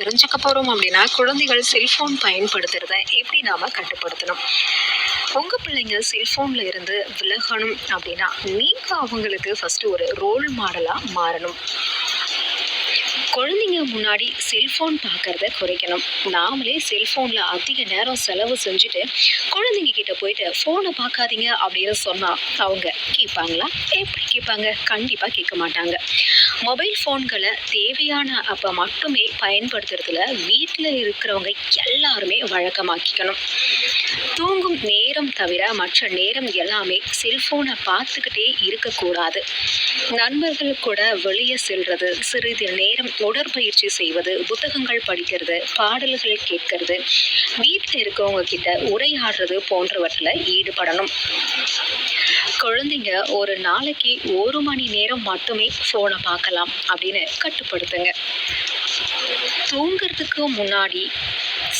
தெரிஞ்சுக்க போகிறோம் அப்படின்னா குழந்தைகள் செல்ஃபோன் பயன்படுத்துகிறத எப்படி நாம் கட்டுப்படுத்தணும்? உங்கள் பிள்ளைங்க செல்ஃபோனில் இருந்து விலகணும் அப்படின்னா நீங்கள் அவங்களுக்கு ஃபஸ்ட்டு ஒரு ரோல் மாடலாக மாறணும். குழந்தைங்க முன்னாடி செல்ஃபோன் பார்க்கறத குறைக்கணும். நாமளே செல்ஃபோனில் அதிக நேரம் செலவு செஞ்சுட்டு குழந்தைங்க கிட்ட போயிட்டு ஃபோனை பார்க்காதீங்க அப்படின்னு சொன்னால் அவங்க கேட்பாங்களா? எப்படி கேட்பாங்க? கண்டிப்பாக கேட்க மாட்டாங்க. மொபைல் ஃபோன்களை தேவையான அப்போ மட்டுமே பயன்படுத்துறதுல வீட்டில் இருக்கிறவங்க எல்லாருமே வழக்கமாக்கிக்கணும். தூங்கும் நேரம் தவிர மற்ற நேரம் எல்லாமே செல்ஃபோனை பார்த்துக்கிட்டே இருக்கக்கூடாது. நண்பர்கள் கூட வெளியே செல்றது சிறிது நேரம் உடற்பயிற்சி செய்வது புத்தகங்கள் படிக்கிறது பாடல்கள் கேட்கறது வீட்டில் இருக்கவங்க கிட்ட உரையாடுறது போன்றவற்றில் ஈடுபடணும். குழந்தைங்க ஒரு நாளைக்கு ஒரு மணி நேரம் மட்டுமே ஃபோனை பார்க்கலாம் அப்படின்னு கட்டுப்படுத்துங்க. தூங்குறதுக்கு முன்னாடி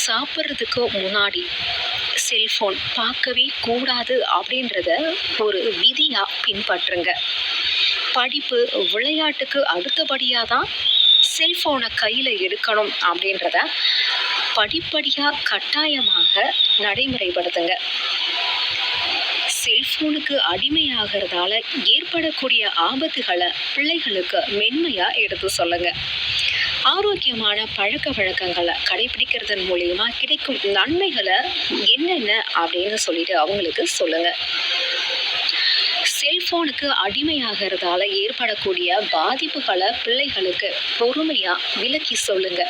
சாப்பிட்றதுக்கு முன்னாடி செல்ஃபோன் பார்க்கவே கூடாது அப்படின்றத ஒரு விதியாக பின்பற்றுங்க. படிப்பு விளையாட்டுக்கு அடுத்தபடியாக தான் செல்ஃபோனை கையில் எடுக்கணும் அப்படின்றத படிப்படியாக கட்டாயமாக நடைமுறைப்படுத்துங்க. செல்ஃபோனுக்கு அடிமையாகிறதால ஏற்படக்கூடிய ஆபத்துகளை பிள்ளைகளுக்கு மென்மையாக எடுத்து சொல்லுங்க. ஆரோக்கியமான பழக்க வழக்கங்களை கடைபிடிக்கிறதன் மூலியமா கிடைக்கும் நன்மைகளை என்னென்ன அப்படின்னு சொல்லிட்டு அவங்களுக்கு சொல்லுங்க. செல்போனுக்கு அடிமையாகிறதால ஏற்படக்கூடிய பாதிப்புகளை பிள்ளைகளுக்கு பொறுமையா விளக்கி சொல்லுங்க.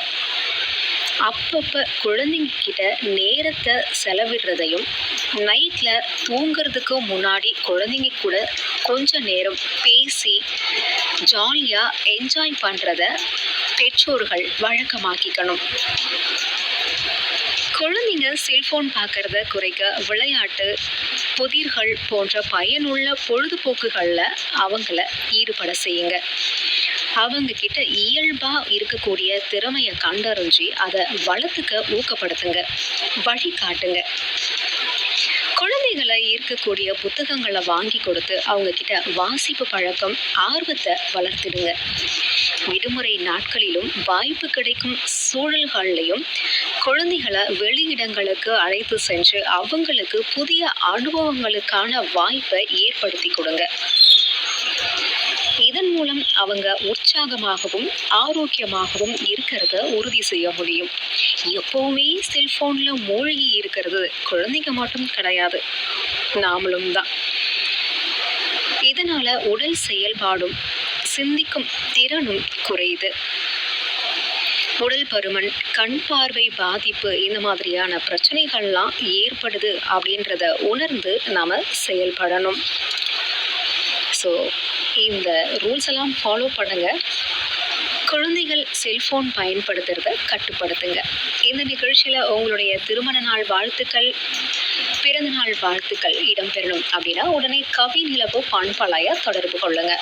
அப்பப்போ குழந்தைங்க கிட்ட நேரத்தை செலவிடுறதையும் நைட்டில் தூங்குறதுக்கு முன்னாடி குழந்தைங்க கூட கொஞ்ச நேரம் பேசி ஜாலியாக என்ஜாய் பண்ணுறத பெற்றோர்கள் வழக்கமாக்கிக்கணும். குழந்தைங்க செல்போன் பார்க்கறத குறைக்க விளையாட்டு புதிர்கள் போன்ற பயனுள்ள பொழுதுபோக்குகளில் அவங்கள ஈடுபட செய்யுங்க. அவங்க கிட்ட இயல்பா இருக்கக்கூடிய திறமையை கண்டறிஞ்சு அதை வளர்த்துக்க ஊக்கப்படுத்துங்க வழி காட்டுங்க குழந்தைகளை ஈர்க்கக்கூடிய புத்தகங்களை வாங்கி கொடுத்து அவங்க கிட்ட வாசிப்பு பழக்கம் ஆர்வத்தை வளர்த்திடுங்க. விடுமுறை நாட்களிலும் வாய்ப்பு கிடைக்கும் சூழல்கள்லையும் குழந்தைகளை வெளியிடங்களுக்கு அழைத்து சென்று அவங்களுக்கு புதிய அனுபவங்களுக்கான வாய்ப்பை ஏற்படுத்தி கொடுங்க. மூலம் அவங்க உற்சாகமாகவும் ஆரோக்கியமாகவும் இருக்கிறத உறுதி செய்ய முடியும். எப்பவுமே செல்போன்ல மூழ்கி இருக்கிறது குழந்தைங்க மட்டும் கிடையாது. நாமளும் தான். இதனால உடல் செயல்பாடும் சிந்திக்கும் திறனும் குறையுது. உடல் பருமன் கண் பார்வை பாதிப்பு இந்த மாதிரியான பிரச்சனைகள்லாம் ஏற்படுது அப்படின்றத உணர்ந்து நாம செயல்படணும். ஸோ இந்த ரூல்ஸ் எல்லாம் ஃபாலோ பண்ணுங்க. குழந்தைகள் செல்போன் பயன்படுத்துறத கட்டுப்படுத்துங்க. இந்த நிகழ்ச்சியில் உங்களுடைய திருமண நாள் வாழ்த்துக்கள் பிறந்த நாள் வாழ்த்துக்கள் இடம்பெறணும் அப்படின்னா உடனே கவி நிலவு பண்பலைய தொடர்பு கொள்ளுங்க.